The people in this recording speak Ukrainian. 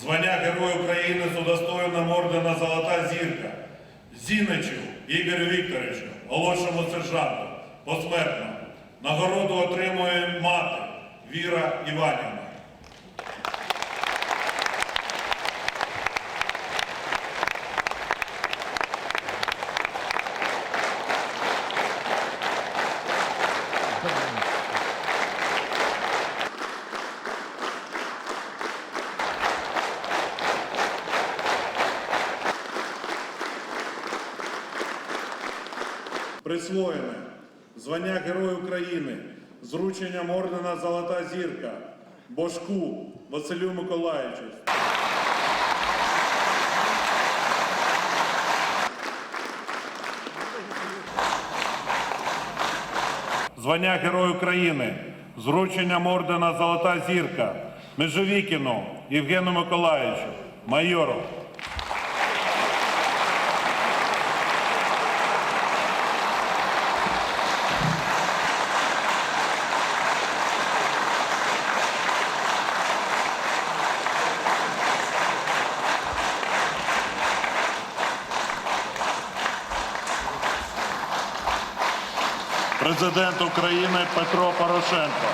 Звання Героя України з удостоєнням ордена Золота зірка. Зіничу Ігорю Вікторовичу, молодшому сержанту, посмертно. Нагороду отримує мати Віра Іванівна. Присвоєне. Звання Герой України. З врученням ордена Золота зірка Бошку Василю Миколаївичу. Звання Герой України. З врученням ордена Золота зірка Межовікіну Євгену Миколаївичу, майору. Президент України Петро Порошенко.